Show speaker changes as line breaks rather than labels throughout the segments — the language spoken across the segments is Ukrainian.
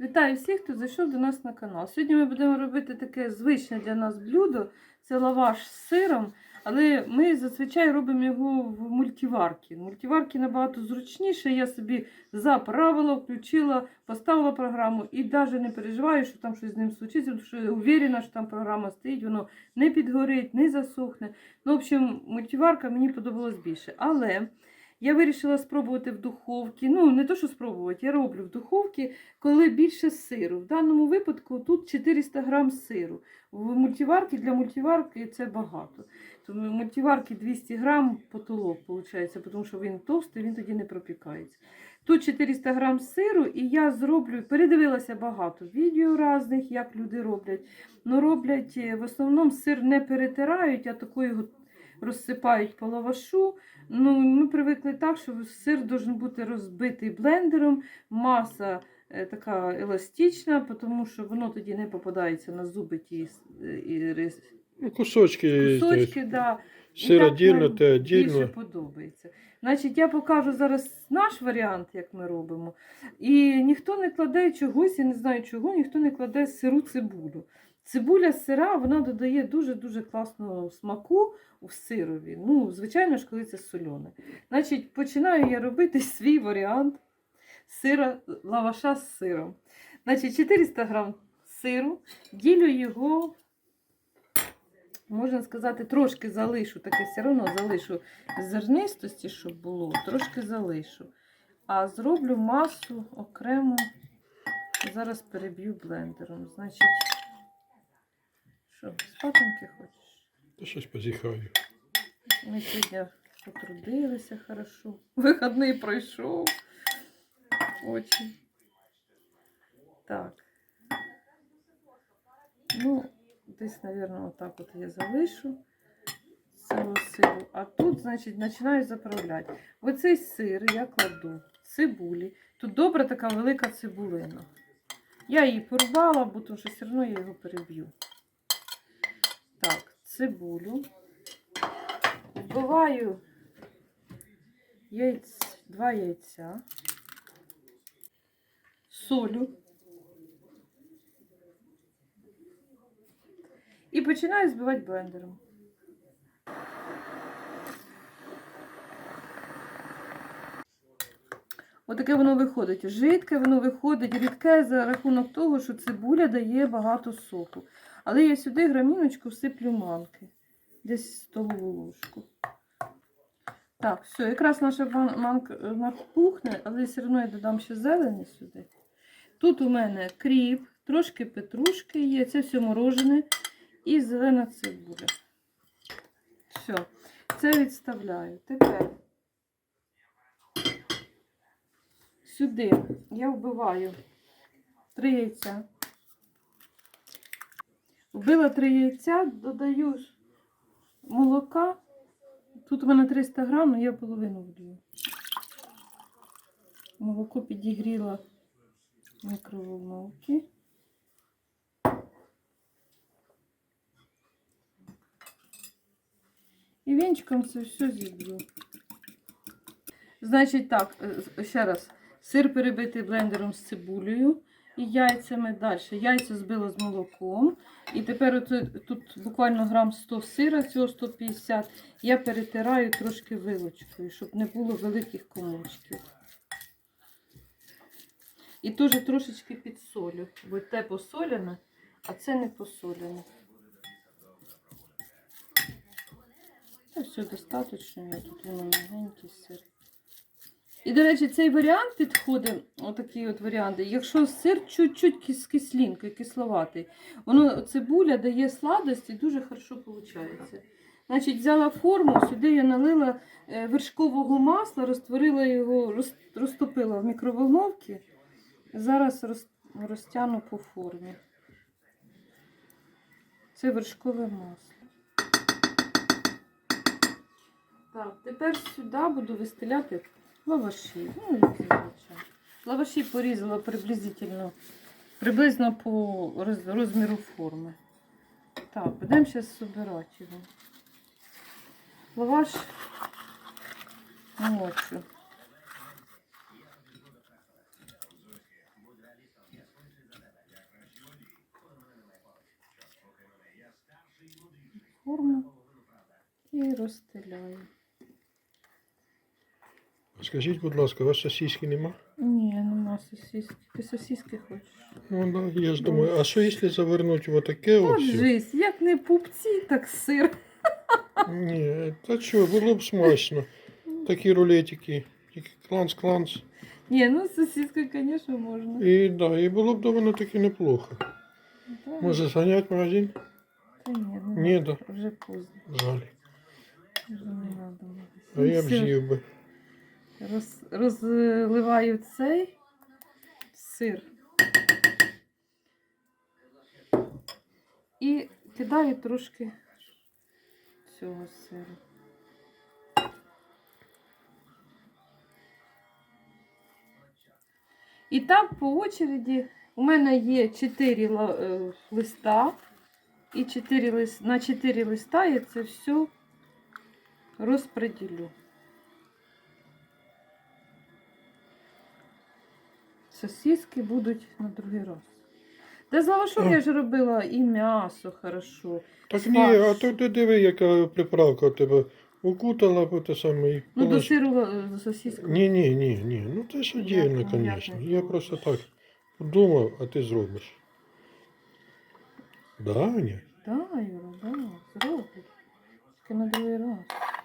Вітаю всіх, хто зайшов до нас на канал. Сьогодні ми будемо робити таке звичне для нас блюдо. Це лаваш з сиром, але ми зазвичай робимо його в мультиварці. Мультиварки набагато зручніше. Я собі заправила, включила, поставила програму і навіть не переживаю, що там щось з ним случиться, тому що уверена, що там програма стоїть, воно не підгорить, не засохне. Ну, в общем, мультиварка мені подобалась більше. Але я вирішила спробувати в духовці. Ну, не то, що спробувати, я роблю в духовці, коли більше сиру. В даному випадку тут 400 грам сиру. В мультиварці для мультиварки це багато. Тому в мультиварці 200 грам потолок, виходить, тому що він товстий, він тоді не пропікається. Тут 400 грам сиру, і я зроблю, передивилася багато відео різних, як люди роблять. Ну, роблять е, в основному сир не перетирають, а такою розсипають по лавашу. Ну, ми привикли так, що сир має бути розбитий блендером, маса е, така еластична, тому що воно тоді не попадається на зуби ті е, і рис-
Ну, кусочки,
кусочки. Да.
Сир
нам
те
Більше подобається. Значить, я покажу зараз наш варіант, як ми робимо. І ніхто не кладе чогось, я не знаю чого, ніхто не кладе сиру цибулю. Цибуля сира вона додає дуже-дуже класного смаку у сирові. Ну, звичайно ж, коли це солене. Значить, починаю я робити свій варіант сира, лаваша з сиром. Значить, 400 грам сиру, ділю його, можна сказати, трошки залишу, таке все одно залишу зернистості, щоб було, трошки залишу. А зроблю масу окремо. Зараз переб'ю блендером. Значить, що, спатоньки хочеш?
Та щось позіхаю.
Ми сьогодні потрудилися хорошо. Вихідний пройшов. Очень. Так. Ну, десь, мабуть, отак от я залишу цього сиру. А тут, значить, починаю заправляти. Оцей сир я кладу цибулі. Тут добра така велика цибулина. Я її порвала, бо тому що все одно я його переб'ю. Цибулю. Вбиваю яйць, два яйця, солю. І починаю збивати блендером. Отаке воно виходить. Жидке воно виходить, рідке за рахунок того, що цибуля дає багато соку. Але я сюди граміночку всиплю манки. Десь столову ложку. Так, все, якраз наша манка е, напухне, але все одно я додам ще зелені сюди. Тут у мене кріп, трошки петрушки є, це все морожене і зелена цибуля. Все, це відставляю. Тепер сюди я вбиваю три яйця. Вбила три яйця, додаю молока. Тут у мене 300 грам, але я половину влію. Молоко підігріла в мікроволновці. І вінчиком це все зіб'ю. Значить так, е, ще раз. Сир перебитий блендером з цибулею і яйцями. Далі. Яйця збила з молоком. І тепер от, тут буквально грам 100 сира, цього 150. Я перетираю трошки вилочкою, щоб не було великих комочків. І теж трошечки підсолю, бо те посолене, а це не посолене. Та все достатньо, я тут воно мягенький сир. І, до речі, цей варіант підходить, отакий от варіант, якщо сир чуть-чуть кис кислинкою, кисловатий, воно цибуля дає сладость і дуже хорошо виходить. Значить, взяла форму, сюди я налила е, вершкового масла, розтворила його, розтопила в мікроволновці. Зараз розтягну по формі. Це вершкове масло. Так, тепер сюди буду вистеляти лаваші. Ну, як. Лаваші порізала приблизительно, приблизно по розміру форми. Так, будемо зараз збирати його. Лаваш молочу. Форму і розстеляю.
Скажіть, будь ласка, у вас сосиски нема?
Ні, нема сосиски. Ти сосиски хочеш?
Ну да, я ж думаю, а що якщо завернути в отаке
От
ось?
жись, як не пупці, так сир.
Ні, та що, було б смачно. Такі рулетики, тільки кланц-кланц.
Ні, ну сосиска, звісно, можна.
І да, і було б доволі таки неплохо.
Да.
Може зганяти в магазин?
Та ні, не
Ні,
надо.
да.
Вже поздно.
Жаль.
Вже не надо.
А я б
Все,
з'їв би.
Роз, розливаю цей сир. І кидаю трошки цього сиру. І так по очереді у мене є 4 листа. І 4 лист, на 4 листа я це все розподілю. Сосиски будуть на другий раз. Та з лавашом я ж робила і м'ясо хорошо.
Так ні, а то ти диви, яка приправка у тебе укутала б те саме. і
Ну, до сиру ла- до сосиску.
Ні, ні, ні, ні. Ну це ж отдельно,
Понятно,
звісно.
понятно.
Я просто так подумав, а ти зробиш. Да, Аня?
Да, Юра, да, зроблю. Тільки на другий раз.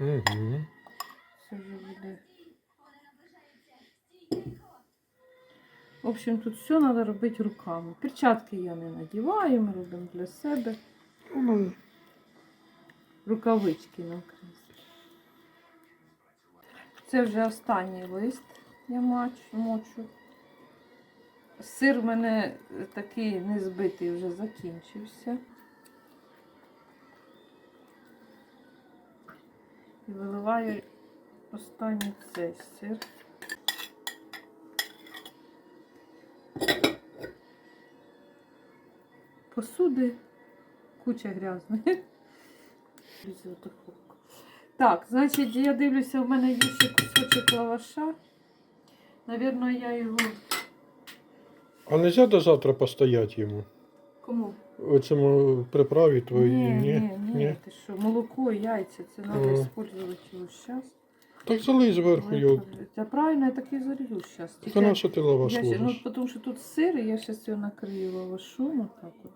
Угу.
Це вже буде. В общем, тут все треба робити руками. Перчатки я не надіваю, ми робимо для себе.
Ну,
Рукавички на. Це вже останній лист я мачу, мочу. Сир в мене такий не збитий вже закінчився. І виливаю останній цей сир. Посуди куча грязної. Так, значить, я дивлюся, в мене є ще кусочок лаваша. Навірно, я його.
А не можна до завтра постояти йому?
Кому?
У цьому приправі твоїй?
ні, ні, ні,
ні.
Ти що, молоко, яйця, це треба використовувати зараз.
Так залий зверху його.
Та правильно, я так і залью зараз.
Так а на що ти лаваш
я ну,
ложиш?
тому що тут сир, і я зараз його накрию лавашом, отак от.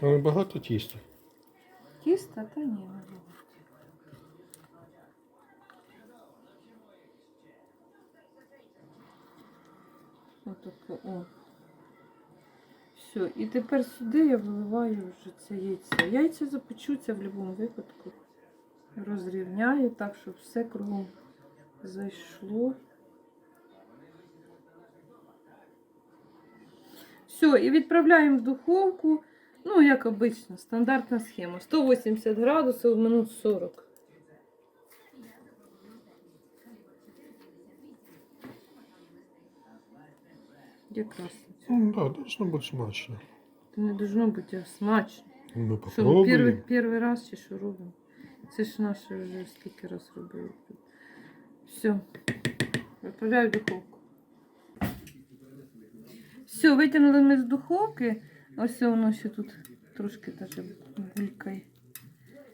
А не багато тіста.
Тісто, та ні, не багато. Отаке, о. Все, і тепер сюди я виливаю вже це яйце. Яйця запечуться в будь-якому випадку. Розрівняю так, щоб все кругом зайшло. Все, і відправляємо в духовку. Ну, як обично, стандартна схема. 180 градусів минут 40. Якраз.
Ну, да, должно бути смачно.
Це не должно бути смачно.
Ну,
Що, ми перший,
попробуємо.
перший раз чи що робимо? Це ж наше вже скільки раз робили. Все. Відправляю в духовку. Все, витягнули ми з духовки. Ось воно ще тут трошки булькає.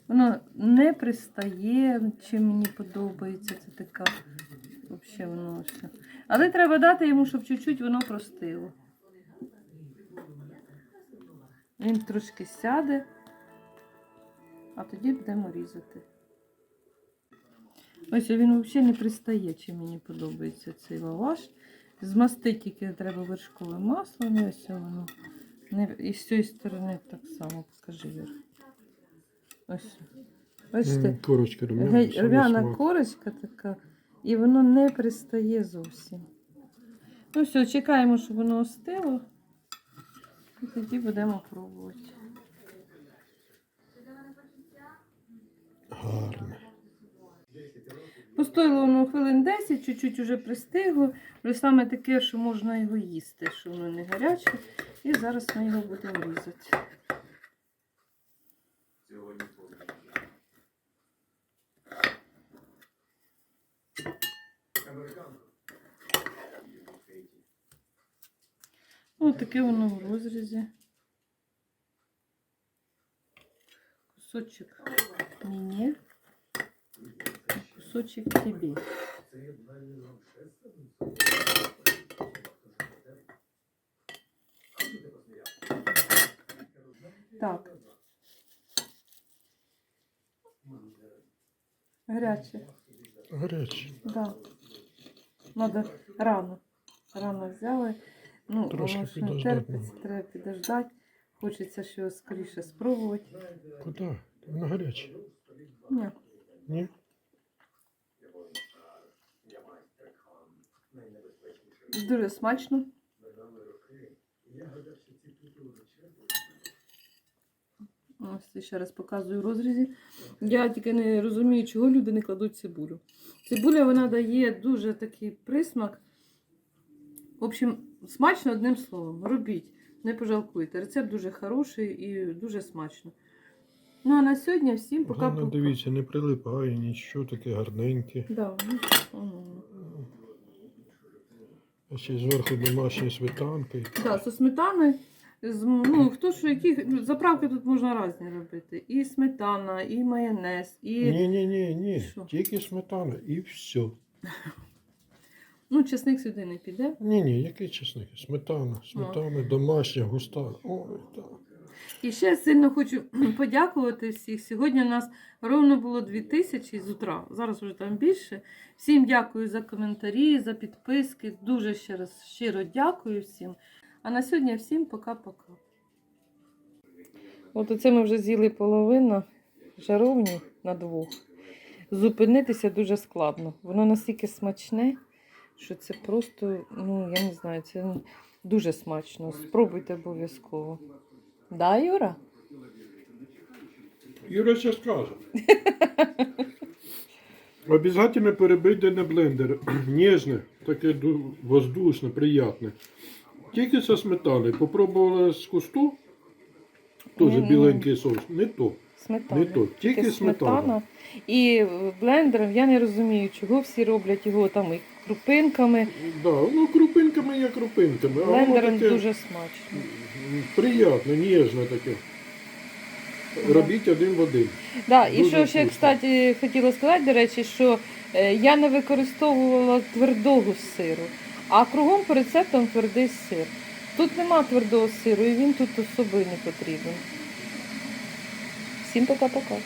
Воно не пристає, чим мені подобається. Це така. Взагалі воно все. Але треба дати йому, щоб чуть-чуть воно простило. Він трошки сяде, а тоді будемо різати. Ось він взагалі не пристає, чи мені подобається цей лаваш. Змастити тільки треба вершковим маслом, і ось воно. І з цієї сторони так само покажи Юр. Ось. Бачите,
Корочка румяна. смак.
корочка така, і воно не пристає зовсім. Ну все, чекаємо, щоб воно остило. І тоді будемо пробувати.
Гарне.
Постояло воно хвилин 10, чуть-чуть уже пристигло. Вже саме таке, що можна його їсти, що воно не гаряче. І зараз ми його будемо різати. Ось таке воно в розрізі. кусочек мне, кусочек тебе. Так. Гаряче.
Гарячий.
Да. Надо рано. Рано взяли. Ну,
Трошки
воно ж не
підождати
треба підождати. Хочеться що скоріше спробувати.
Куди? Воно гаряче.
Ні.
Ні?
Дуже смачно. Ось ще раз показую в розрізі. Я тільки не розумію, чого люди не кладуть цибулю. Цибуля вона дає дуже такий присмак. В общем, смачно одним словом. Робіть, не пожалкуйте. Рецепт дуже хороший і дуже смачно. Ну а на сьогодні всім
Головне,
пока-пока.
дивіться, не прилипає, нічого таке гарненьке.
Да. ну,
А ще зверху домашні сметанки.
Да, со сметани. Ну, хто що, які заправки тут можна різні робити. І сметана, і майонез, і
Ні, ні, ні, ні.
Що?
Тільки сметана і все.
ну, чесник сюди не піде.
Ні, ні, який чесник? Сметана, сметана, домашня, густа. Ой, так.
І ще сильно хочу подякувати всіх. Сьогодні у нас ровно було 2000 з утра. Зараз вже там більше. Всім дякую за коментарі, за підписки. Дуже ще раз щиро дякую всім. А на сьогодні всім пока-пока. От оце ми вже з'їли половину жаровні на двох. Зупинитися дуже складно. Воно настільки смачне, що це просто, ну, я не знаю, це дуже смачно. Спробуйте обов'язково. Да, Юра?
Юра ще скаже. Обязательно перебийте на блендер. Ніжне, таке воздушне, приятне. Тільки со сметаною. Попробувала з кусту. Теж біленький соус. Не то.
Сметана.
Не то. Тільки сметана.
І е, блендером я не розумію, чого всі роблять його там і крупинками.
Да, ну крупинками є крупинками. А воно
Блендером
таке
дуже смачно.
приятне, ніжне таке. Робіть один в один.
Да, і
Дуже
що ще,
вкусно.
кстати, хотіла сказати, до речі, що е, я не використовувала твердого сиру, а кругом по рецептам твердий сир. Тут нема твердого сиру, і він тут особливо не потрібен. Всім пока-пока.